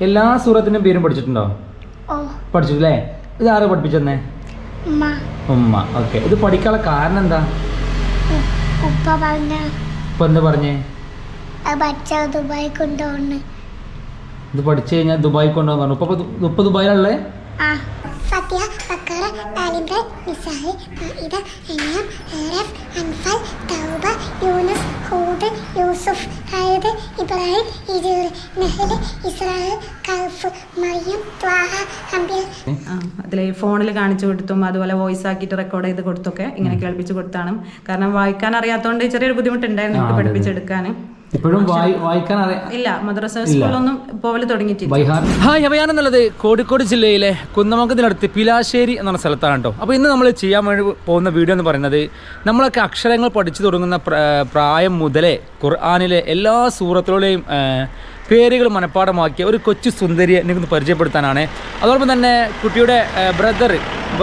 എല്ലാ സൂറത്തിനും പേരും പഠിച്ചിട്ടുണ്ടോ? പഠിച്ചു അല്ലേ ഇത് ആരാ പഠിപ്പിച്ചെന്നേ? ഉമ്മ. ഓക്കെ. ഇത് പഠിക്കാനുള്ള കാരണം എന്താ? ഉപ്പ പറഞ്ഞ. ഇപ്പൊ എന്താ പറഞ്ഞേ? ദുബായി ഇത് പഠിച്ചു കഴിഞ്ഞാൽ ദുബായി കൊണ്ടുപോകാൻ പറഞ്ഞു ഇപ്പൊ ഇപ്പൊ- ഇപ്പൊ ഫത്തിഹ ബക്കറ ആലിംറൻ നിസാഹ് മാഇദ അൻആം ആറഫ് അൻഫൽ തൗബ യൂനസ് ഹൂദ് യൂസുഫ് ഹൈദ് ഇബ്രാഹിം ഇജൂർ നഹ്ൽ ഇസ്രായേൽ കഹ്ഫ് മറിയം ത്വാഹ ഹംബിൽ. അതിൽ ഫോണിൽ കാണിച്ചു കൊടുത്തും അതുപോലെ വോയിസ് ആക്കിയിട്ട് റെക്കോർഡ് ചെയ്ത് കൊടുത്തൊക്കെ ഇങ്ങനെ കേൾപ്പിച്ചു കൊടുത്താണ്. കാരണം വായിക്കാൻ അറിയാത്തതുകൊണ്ട് ചെറിയൊരു ബുദ്ധിമുട്ടുണ്ടായിരുന്നു എനിക്ക് പഠിപ്പിച്ചെടുക്കാൻ ഇപ്പോഴും വായിക്കാൻ അറിയാം ഇല്ല മദ്രസ സ്കൂളൊന്നും പോവൽ തുടങ്ങിയിട്ടില്ല. ബൈഹാർ ഹായ് അഭയാൻ എന്നുള്ളത് കോഴിക്കോട് ജില്ലയിലെ കുന്നമംഗത്തിനടുത്ത് പിലാശ്ശേരി എന്ന സ്ഥലത്താണ് കേട്ടോ അപ്പോൾ ഇന്ന് നമ്മൾ ചെയ്യാൻ വേണ്ടി പോകുന്ന വീഡിയോ എന്ന് പറയുന്നത് നമ്മളൊക്കെ അക്ഷരങ്ങൾ പഠിച്ചു തുടങ്ങുന്ന പ്രായം മുതലേ ഖുർആാനിലെ എല്ലാ സൂറത്തുകളുടെയും പേരുകൾ മനഃപ്പാടമാക്കിയ ഒരു കൊച്ചു സുന്ദരിയെ എനിക്കൊന്ന് പരിചയപ്പെടുത്താനാണ്. അതോടൊപ്പം തന്നെ കുട്ടിയുടെ ബ്രദർ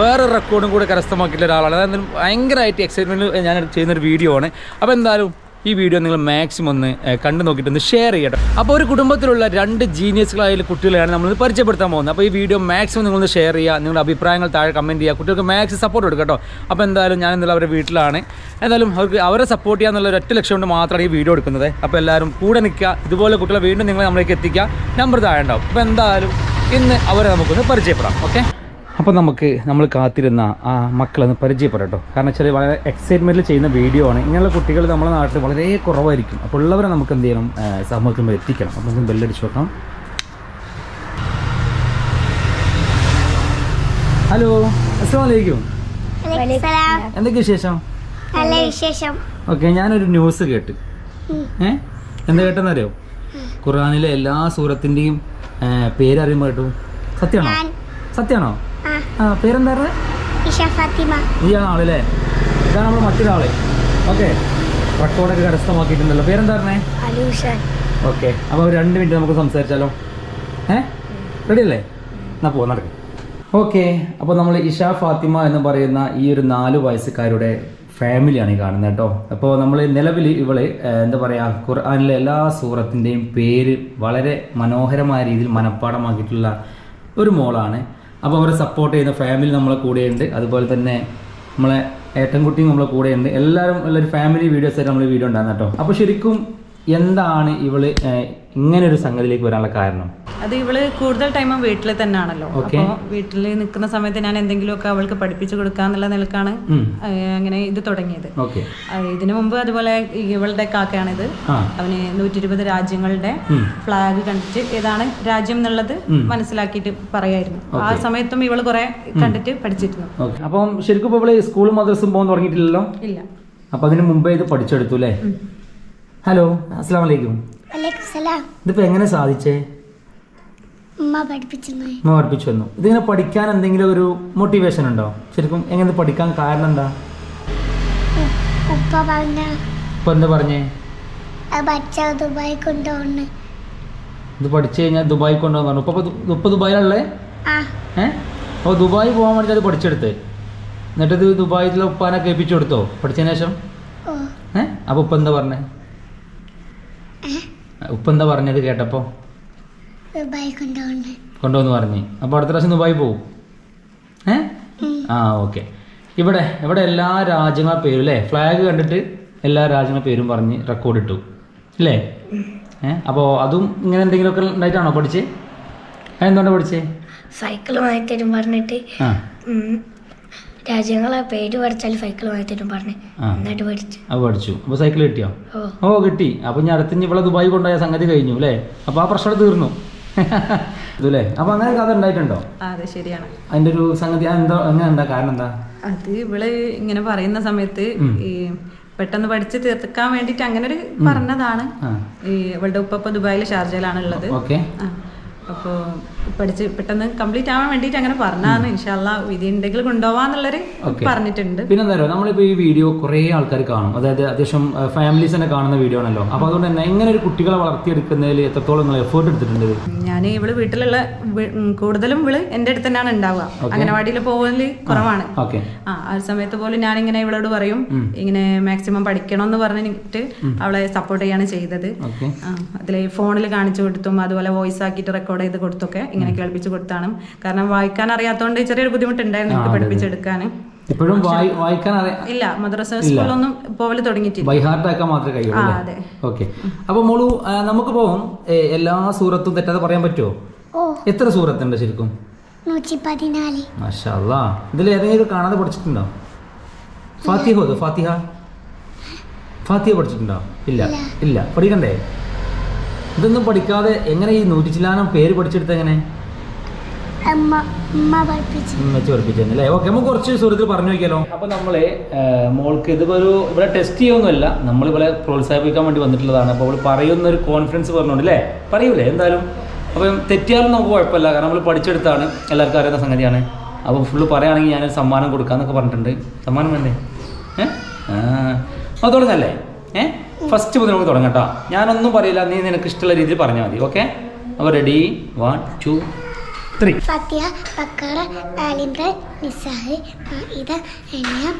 വേറെ റെക്കോർഡും കൂടെ കരസ്ഥമാക്കിയിട്ടുള്ള ഒരാളാണ്. അതായത് ഭയങ്കരമായിട്ട് എക്സൈറ്റ്മെന്റ് ഞാൻ ചെയ്യുന്നൊരു വീഡിയോ ആണ്. അപ്പോൾ എന്തായാലും ഈ വീഡിയോ നിങ്ങൾ മാക്സിമം ഒന്ന് കണ്ടു നോക്കിയിട്ട് ഒന്ന് ഷെയർ ചെയ്യട്ടെ. അപ്പോൾ ഒരു കുടുംബത്തിലുള്ള രണ്ട് ജീനിയസുകളായ കുട്ടികളെയാണ് നമ്മൾ പരിചയപ്പെടുത്താൻ പോകുന്നത്. അപ്പോൾ ഈ വീഡിയോ മാക്സിമം നിങ്ങളൊന്ന് ഷെയർ ചെയ്യുക നിങ്ങളുടെ അഭിപ്രായങ്ങൾ താഴെ കമന്റ് ചെയ്യുക. കുട്ടികൾക്ക് മാക്സിമം സപ്പോർട്ട് കൊടുക്കുക കേട്ടോ. അപ്പോൾ എന്തായാലും ഞാൻ എന്നുള്ള അവരുടെ വീട്ടിലാണ്. എന്തായാലും അവർക്ക് അവരെ സപ്പോർട്ട് ചെയ്യുക എന്നുള്ള ഒറ്റ ലക്ഷ്യം കൊണ്ട് മാത്രമാണ് ഈ വീഡിയോ എടുക്കുന്നത്. അപ്പോൾ എല്ലാവരും കൂടെ നിൽക്കുക. ഇതുപോലെ കുട്ടികളെ വീണ്ടും നിങ്ങൾ നമ്മളേക്ക് എത്തിക്കുക. നമ്പർ താഴെ ഉണ്ടാവും. അപ്പോൾ എന്തായാലും ഇന്ന് അവരെ നമുക്കൊന്ന് പരിചയപ്പെടാം. ഓക്കെ അപ്പോൾ നമുക്ക് നമ്മൾ കാത്തിരുന്ന ആ മക്കളൊന്ന് പരിചയപ്പെടട്ടോ. കാരണം വെച്ചാൽ വളരെ എക്സൈറ്റ്മെന്റിൽ ചെയ്യുന്ന വീഡിയോ ആണ്. ഇങ്ങനെയുള്ള കുട്ടികൾ നമ്മുടെ നാട്ടിൽ വളരെ കുറവായിരിക്കും. അപ്പോൾ ഉള്ളവരെ നമുക്ക് എന്ത് ചെയ്യണം സമൂഹത്തിൽ എത്തിക്കണം. അപ്പോൾ നമുക്ക് ബെല്ലടിച്ച് നോക്കാം. ഹലോ അസ്സാം എന്തൊക്കെ വിശേഷം? നല്ല വിശേഷം. ഓക്കെ ഞാനൊരു ന്യൂസ് കേട്ട്. ഏ? എന്താ കേട്ടെന്നറിയോ ഖുർആാനിലെ എല്ലാ സൂറത്തിന്റെയും പേര് അറിയുമ്പോൾ കേട്ടു. സത്യമാണോ സത്യമാണോ ആ പേരെന്താണ് പേരെന്താ ഇഷ ഫാത്തിമ. ഇതാണ് നമ്മൾ മറ്റൊരാൾ. ഓക്കെ. റെക്കോർഡൊക്കെ കരസ്ഥമാക്കിയിട്ടുണ്ടല്ലോ. പേരെന്താ പറഞ്ഞേ ഓക്കെ. അപ്പോൾ രണ്ട് മിനിറ്റ് നമുക്ക് സംസാരിച്ചാലോ? ഏ? റെഡി അല്ലേ എന്നാ പോവാ നടക്കും. ഓക്കെ. അപ്പോൾ നമ്മൾ ഇഷ ഫാത്തിമ എന്ന് പറയുന്ന ഈ ഒരു നാല് വയസ്സുകാരുടെ ഫാമിലിയാണ് ഈ കാണുന്നത് കേട്ടോ. അപ്പോൾ നമ്മൾ നിലവിൽ ഇവൾ എന്താ പറയുക ഖുർആാനിലെ എല്ലാ സൂറത്തിന്റെയും പേര് വളരെ മനോഹരമായ രീതിയിൽ മനഃപ്പാടമാക്കിയിട്ടുള്ള ഒരു മോളാണ്. അപ്പോൾ അവരെ സപ്പോർട്ട് ചെയ്യുന്ന ഫാമിലി നമ്മളെ കൂടെയുണ്ട്. അതുപോലെ തന്നെ നമ്മളെ ഏട്ടൻകുട്ടിയും നമ്മളെ കൂടെയുണ്ട്. എല്ലാവരും ഉള്ളൊരു ഫാമിലി വീഡിയോസ് ആയിട്ട് നമ്മൾ വീഡിയോ ഉണ്ടായിരുന്നു കേട്ടോ. അപ്പോൾ ശരിക്കും എന്താണ് ഇവൾ ഇങ്ങനെ ഒരു സംഗതിയിലേക്ക് വരാനുള്ള കാരണം? അത് ഇവൾ കൂടുതൽ ടൈമും വീട്ടിൽ തന്നെയാണല്ലോ ആണല്ലോ അപ്പോൾ വീട്ടിൽ നിൽക്കുന്ന സമയത്ത് ഞാൻ എന്തെങ്കിലുമൊക്കെ അവൾക്ക് പഠിപ്പിച്ചു കൊടുക്കാന്നുള്ള നിലക്കാണ് അങ്ങനെ ഇത് തുടങ്ങിയത്. ഓക്കെ ഇതിനു മുമ്പ് അതുപോലെ ഇവളുടെ കാക്കയാണിത്. അവന് നൂറ്റി ഇരുപത് രാജ്യങ്ങളുടെ ഫ്ലാഗ് കണ്ടിട്ട് ഏതാണ് രാജ്യം എന്നുള്ളത് മനസ്സിലാക്കിയിട്ട് പറയായിരുന്നു. ആ സമയത്തും ഇവൾ കുറെ കണ്ടിട്ട് പഠിച്ചിരുന്നു. അപ്പം ശരിക്കും ഇവൾ സ്കൂളും മദ്രസും പോകാൻ തുടങ്ങിയിട്ടില്ലല്ലോ? ഇല്ല. അപ്പൊ അതിന് മുമ്പേ ഇത് പഠിച്ചെടുത്തു അല്ലേ? ഹലോ അസ്സാം വലൈക്കും ഇതിപ്പോ എങ്ങനെ സാധിച്ചേ? അമ്മ പഠിപ്പിച്ചു വന്നു. ഇതിങ്ങനെ പഠിക്കാൻ എന്തെങ്കിലും ഒരു മോട്ടിവേഷൻ ഉണ്ടോ? ശരിക്കും എങ്ങനെ പഠിക്കാൻ കാരണം എന്താ? ഉപ്പ പറഞ്ഞ ഉപ്പ എന്താ പറഞ്ഞേ? ദുബായി കൊണ്ടുപോണ് ഇത് പഠിച്ചു കഴിഞ്ഞാൽ ദുബായി കൊണ്ടുപോകാൻ പറഞ്ഞു. ഇപ്പോൾ ഇപ്പോൾ ദുബായിലല്ലേ ആ. ഏ? അപ്പോൾ ദുബായി പോകാൻ വേണ്ടി അത് പഠിച്ചെടുത്ത്. എന്നിട്ട് ഇത് ദുബായിലെ ഉപ്പാനെ കേൾപ്പിച്ചു കൊടുത്തോ? പഠിച്ചതിന് ശേഷം? ഓ. ഏ? അപ്പോൾ ഉപ്പ എന്താ പറഞ്ഞേ? ഉപ്പ എന്താ പറഞ്ഞത് കേട്ടപ്പോൾ കൊണ്ടുവന്ന് പറഞ്ഞു. അപ്പോൾ അടുത്ത പ്രാവശ്യം ദുബായി പോവും? ഏ? ആ ഓക്കെ. ഇവിടെ ഇവിടെ എല്ലാ രാജ്യങ്ങളെ പേരും അല്ലേ ഫ്ലാഗ് കണ്ടിട്ട് എല്ലാ രാജ്യങ്ങളെ പേരും പറഞ്ഞ് റെക്കോർഡ് ഇട്ടു. അല്ലേ ഏ? അപ്പോൾ അതും ഇങ്ങനെ എന്തെങ്കിലുമൊക്കെ ഉണ്ടായിട്ടാണോ പഠിച്ചേ? എന്തുകൊണ്ടാണ് പഠിച്ചേ? സൈക്കിൾ വാങ്ങിത്തരും പറഞ്ഞിട്ട് രാജ്യങ്ങളെ പേര് പഠിച്ചാൽ സൈക്കിൾ വാങ്ങിത്തരും പറഞ്ഞു. എന്നിട്ട് പഠിച്ചു. അത് പഠിച്ചു. അപ്പോൾ സൈക്കിൾ കിട്ടിയോ? ഓ. കിട്ടി. അപ്പോൾ ഞാൻ അടുത്ത് ഇവിടെ ദുബായി കൊണ്ടുപോയ സംഗതി കഴിഞ്ഞു അല്ലേ അപ്പോൾ ആ പ്രശ്നം തീർന്നു. ഇതല്ലേ? അപ്പോൾ അങ്ങനെ കഥ ഉണ്ടായിട്ടുണ്ടോ? ആ, അതെ ശരിയാണ്. ഒരു സംഗതി എന്താ അങ്ങനെ എന്താ കാരണം എന്താ? അത് ഇവൾ ഇങ്ങനെ പറയുന്ന സമയത്ത് ഈ പെട്ടെന്ന് പഠിച്ച് തീർക്കാൻ വേണ്ടിട്ട് അങ്ങനെ ഒരു പറഞ്ഞതാണ്. ഈ ഇവളുടെ ഉപ്പ ഇപ്പൊ ദുബായിൽ ഷാർജയിലാണ് ഉള്ളത്. അപ്പൊ അപ്പോൾ പഠിച്ച് പെട്ടെന്ന് കംപ്ലീറ്റ് ആവാൻ വേണ്ടിയിട്ട് അങ്ങനെ പറഞ്ഞാണ് ഇൻഷാല്ല വിധി ഉണ്ടെങ്കിൽ കൊണ്ടുപോവാന്നുള്ളൊരു. പറഞ്ഞിട്ടുണ്ട്. പിന്നെ എന്താ പറയുക നമ്മളിപ്പോ ഈ വീഡിയോ കുറേ ആൾക്കാർ കാണും. അതായത് അത്യാവശ്യം ഫാമിലീസ് തന്നെ കാണുന്ന വീഡിയോ ആണല്ലോ. അപ്പൊ അതുകൊണ്ട് തന്നെ എങ്ങനെ ഒരു കുട്ടികളെ വളർത്തിയെടുക്കുന്നതിൽ എത്രത്തോളം നിങ്ങൾ എഫേർട്ട് എടുത്തിട്ടുണ്ട് ഞാൻ ഇവൾ വീട്ടിലുള്ള കൂടുതലും ഇവൾ എന്റെ അടുത്ത് തന്നെയാണ് ഉണ്ടാവുക അംഗനവാടിയിൽ പോകൽ കുറവാണ്. ആ ആ സമയത്ത് പോലും ഞാൻ ഇങ്ങനെ ഇവളോട് പറയും ഇങ്ങനെ മാക്സിമം പഠിക്കണം എന്ന് പറഞ്ഞിട്ട് അവളെ സപ്പോർട്ട് ചെയ്യാണ് ചെയ്തത്. അതിലെ അതിൽ ഫോണിൽ കാണിച്ചു കൊടുത്തും അതുപോലെ വോയിസ് ആക്കിയിട്ട് റെക്കോർഡ് ചെയ്ത് കൊടുത്തൊക്കെ ഇങ്ങനെ കേൾപ്പിച്ചു കൊടുത്താണ്. കാരണം വായിക്കാൻ അറിയാത്തതുകൊണ്ട് ചെറിയൊരു ബുദ്ധിമുട്ടുണ്ടായിരുന്നു എനിക്ക് പഠിപ്പിച്ചെടുക്കാൻ ഇപ്പോഴും വായിക്കാൻ അറിയാം ഇല്ല മദ്രസ സ്കൂളൊന്നും പോവൽ തുടങ്ങിയിട്ടില്ല. ബൈ ഹാർട്ട് ആക്കാൻ മാത്രമേ കഴിയുള്ളൂ അതെ. ഓക്കെ. അപ്പൊ മോളു നമുക്ക് പോവും. എല്ലാ സൂറത്തും തെറ്റാതെ പറയാൻ പറ്റുമോ ഓ. എത്ര സൂറത്തുണ്ട് ശരിക്കും? ഇതിൽ ഏതെങ്കിലും കാണാതെ പഠിച്ചിട്ടുണ്ടോ? ഫാത്തിഹ ഓതോ ഫാത്തിഹ? ഫാത്തിഹ പഠിച്ചിട്ടുണ്ടോ? ഇല്ല. ഇല്ല. പഠിക്കണ്ടേ? ഇതൊന്നും പഠിക്കാതെ എങ്ങനെ ഈ നൂറ്റിച്ചിലാനം പേര് പഠിച്ചെടുത്ത എങ്ങനെ അമ്മ അമ്മ പഠിപ്പിച്ചു വെച്ച് പഠിപ്പിച്ചല്ലേ ഓക്കെ നമുക്ക് കുറച്ച് സുഹൃത്തിൽ പറഞ്ഞു നോക്കിയാലോ? അപ്പൊ നമ്മൾ മോൾക്ക് ഇതിപ്പോ ഒരു ഇവിടെ ടെസ്റ്റ് ചെയ്യൊന്നുമല്ല നമ്മൾ ഇവിടെ പ്രോത്സാഹിപ്പിക്കാൻ വേണ്ടി വന്നിട്ടുള്ളതാണ്. അപ്പോൾ അവൾ പറയുന്ന ഒരു കോൺഫിഡൻസ് പറഞ്ഞോണ്ട് അല്ലേ പറയൂലേ എന്തായാലും. അപ്പം തെറ്റിയാലും നമുക്ക് കുഴപ്പമില്ല. കാരണം നമ്മൾ പഠിച്ചെടുത്താണ്. എല്ലാവർക്കും അറിയുന്ന സംഗതിയാണ്. അപ്പോൾ ഫുള്ള് പറയുകയാണെങ്കിൽ ഞാനൊരു സമ്മാനം കൊടുക്കാന്നൊക്കെ പറഞ്ഞിട്ടുണ്ട്. സമ്മാനം വേണ്ടേ? ഏഹ് ആ. അപ്പോൾ തുടങ്ങല്ലേ? ഏഹ് ഫസ്റ്റ് മുതൽ നമുക്ക് തുടങ്ങട്ടോ കേട്ടോ. ഞാനൊന്നും പറയില്ല. നീ നിനക്ക് ഇഷ്ടമുള്ള രീതിയിൽ പറഞ്ഞാൽ മതി. ഓക്കെ? അപ്പോൾ റെഡി വൺ ടു ത്രീ. ഫത്തിഹ ബക്കറ ആലിംറൻ നിസാഹ് മാഇദ അനിയം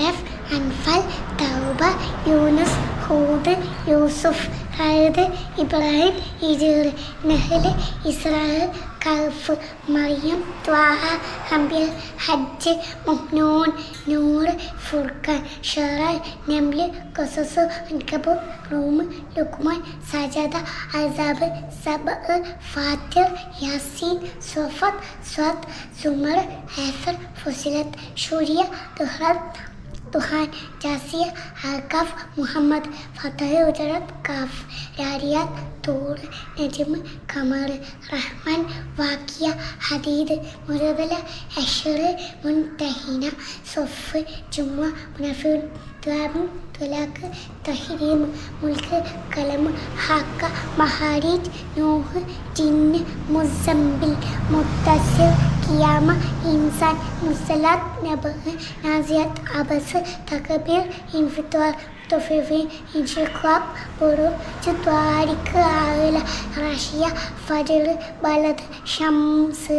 റഫ് അൻഫൽ തൗബ യൂനുസ് ഹൂദ് യൂസുഫ് ഹൈദ് ഇബ്രാഹിം ഇജീർ നഹ്ല് ഇസ്രാഹ് കഹഫ് മറിയം ത്വാഹ ഹംബിൽ ഹജ്ജ് മുഹ്നൂൻ നൂർ ഫുർഖാൻ ഷറ നംൽ കൊസസ് അൻകബു റൂം ലുക്മാൻ സജാദ അസാബ് സബ് ഫാത്തിർ യാസീൻ സഫത്ത് സ്വത്ത് സുമർ ഹേഫർ ഫുസിലത്ത് ഷൂരിയ ദുഹറത്ത് തുഹാൻ ജാസിയ അൽക്കഫ് മുഹമ്മദ് ഫതഹ് ഉജറത്ത് കാഫ് രാരിയാത്ത് തൂർ നജ്മ് കമർ റഹ്മാൻ വാക്കിയ ഹദീദ് മുറബല അഷർ മുൻതഹിന സൊഫ് ജുമ മുനഫിൻ ദ്വാബ് തുലാഖ് തഹരീം മുൽക്ക് കലം ഹാക്ക മഹാരീജ് നൂഹ് ജിന്ന് മുസംബിൽ മുത്തസിർ കിയാമ ഇൻസാൻ മുസലാത്ത് നബ് നാസിയാത്ത് അബസ് തകബീർ ഇൻഫിത്വാർ തൊഫിഫി ഇൻഷിഖാബ് ബുറൂജ് ത്വാരിഖ് ആയില റഷ്യ ഫജർ ബലദ് ഷംസ്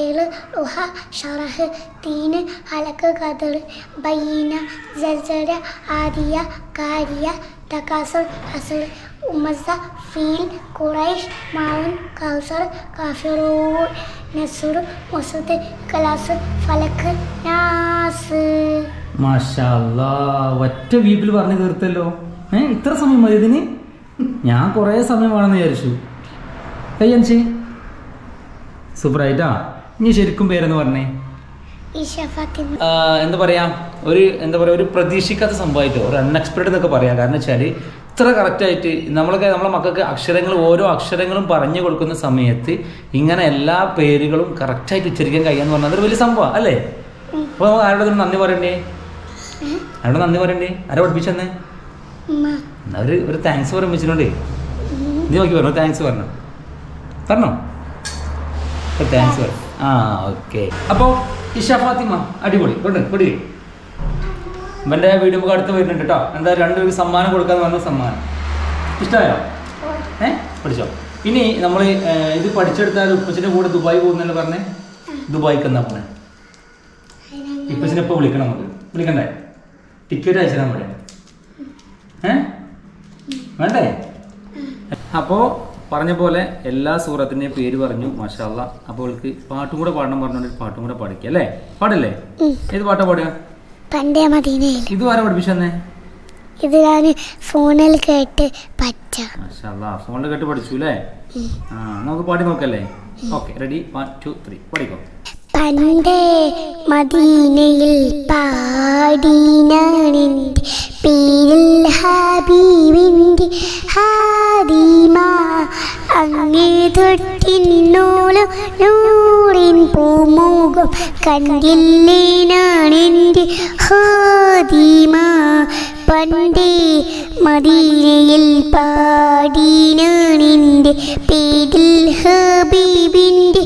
ഏൾ റുഹ ഷറഹ് തീന് അലക്ക് ഖദർ ബയ്യന ജൽസര ആദിയ കാരിയ തകാസുർ അസർ ഉമസ ഫീൽ കുറൈഷ് മാവൻ കൗസർ കാഫിറൂ നസുർ മുസദ് കലാസ് ഫലക്ക് നാസ്. മാഷാല്ലാ ഒറ്റ വീപ്പിൽ പറഞ്ഞു തീർത്തല്ലോ. ഏ ഇത്ര സമയം മതി ഇതിന്? ഞാൻ കുറേ സമയം വേണമെന്ന് വിചാരിച്ചു. കയ്യൻസ് സൂപ്പറായിട്ടാ ഇനി ശരിക്കും പേരെന്ന് പറഞ്ഞേ? എന്താ പറയാ ഒരു എന്താ പറയാ ഒരു പ്രതീക്ഷിക്കാത്ത സംഭവമായിട്ടോ ഒരു അൺഎക്സ്പെക്ടഡ് എന്നൊക്കെ പറയാം. കാരണം വെച്ചാൽ ഇത്ര കറക്റ്റായിട്ട് നമ്മളൊക്കെ നമ്മളെ മക്കൾക്ക് അക്ഷരങ്ങൾ ഓരോ അക്ഷരങ്ങളും പറഞ്ഞു കൊടുക്കുന്ന സമയത്ത് ഇങ്ങനെ എല്ലാ പേരുകളും കറക്റ്റായിട്ട് ഉച്ചരിക്കാൻ കഴിയാന്ന് പറഞ്ഞാൽ അതൊരു വലിയ സംഭവം അല്ലേ? അപ്പോൾ നമുക്ക് ആരോടൊന്നും നന്ദി പറയണ്ടേ? ആരോട് നന്ദി പറയണ്ടേ? ആരാ പഠിപ്പിച്ചെന്നേ എന്നാ ഒരു താങ്ക്സ് പറയാൻ വെച്ചിട്ടുണ്ടേ നീ നോക്കി പറഞ്ഞു താങ്ക്സ് പറഞ്ഞു? പറഞ്ഞോ? ഒരു താങ്ക്സ് പറഞ്ഞു ആ ഓക്കെ അപ്പോൾ ഇഷ ഫാത്തിമ അടിപൊളി. കൊണ്ട് പൊടി ഇവന്റെ വീഡിയോ നമുക്ക് അടുത്ത് വരുന്നുണ്ട് കേട്ടോ. എന്താ രണ്ടുപേർക്ക് സമ്മാനം കൊടുക്കാന്ന് പറഞ്ഞ സമ്മാനം. ഇഷ്ടമായോ ഏ? പഠിച്ചോ? ഇനി നമ്മൾ ഇത് പഠിച്ചെടുത്താൽ ഉപ്പച്ചിന്റെ കൂടെ ദുബായി പോകുന്നല്ലോ പറഞ്ഞേ? ദുബായിക്ക് എന്നാ പറഞ്ഞേ ഇപ്പച്ചിനെ ഇപ്പോൾ വിളിക്കണം നമുക്ക്. വിളിക്കണ്ടേ? ടിക്കറ്റ് അയച്ചു തരാൻ പറയാം. ഏ? വേണ്ടേ? അപ്പോൾ പറഞ്ഞ പോലെ എല്ലാ സൂറത്തിന്റെയും പേര് പറഞ്ഞു മഷാല്ല അപ്പോൾ അവൾക്ക് പാട്ടും കൂടെ പാടണം പറഞ്ഞുകൊണ്ട് പാട്ടും കൂടെ പാടിക്കുക അല്ലേ? പാടില്ലേ? ഏത് പാട്ടാ പാടുക? പണ്ടേ മദീനയിൽ. ഇത് ആരാ പഠിപ്പിച്ചെന്നേ ഇത് ഞാൻ ഫോണിൽ കേട്ട് മാഷാല്ല ഫോണിൽ കേട്ട് പഠിച്ചു അല്ലേ? ആ നമുക്ക് പാടി നോക്കല്ലേ? Okay ready? One two three. പഠിക്കോ? പണ്ടേ മദീനയിൽ പാടിനാണെന്റെ പേരിൽ ഹബീബിന്റെ ഹാദിമ അങ്ങേ തൊട്ടിന്നോളം നൂറിൻ പൂമുഖം കണ്ടില്ലേനാണെന്റെ ഹാദിമ. പണ്ടേ മദീനയിൽ പാടിനാണെന്റെ പേരിൽ ഹബീബിന്റെ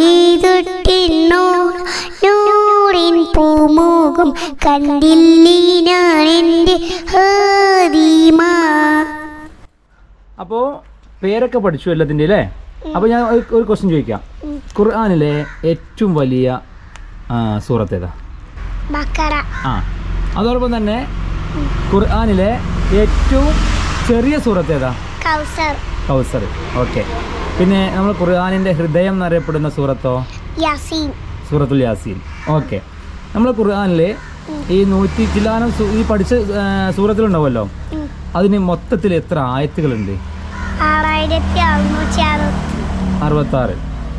നീതൊട്ടിന്നോ? നൂറിൻ പൂമോകും കണ്ടില്ലീനാണെന്റെ അപ്പോ പേരൊക്കെ പഠിച്ചു എല്ലാത്തിന്റെ അല്ലേ? അപ്പോൾ ഞാൻ ഒരു ക്വസ്റ്റ്യൻ ചോദിക്കാം. ഖുർആാനിലെ ഏറ്റവും വലിയ സൂറത്തേതാ? ആ അതോടൊപ്പം തന്നെ ഖുർആാനിലെ ഏറ്റവും ചെറിയ സൂറത്തേതാ? കൗസർ. കൗസർ. ഓക്കെ. പിന്നെ നമ്മൾ ഖുർആാനിന്റെ ഹൃദയം എന്നറിയപ്പെടുന്ന സൂറത്തോ? യാസീൻ. സൂറത്തുൽ യാസീൻ. ഓക്കെ. നമ്മൾ ഖുർആാനിൽ ഈ നൂറ്റി ചില്ലാനം ഈ പഠിച്ച സൂറത്തിലുണ്ടാവുമല്ലോ? അതിന് മൊത്തത്തിൽ എത്ര ആയത്തുകളുണ്ട്? അറുപത്തി അറുപത്താറ്.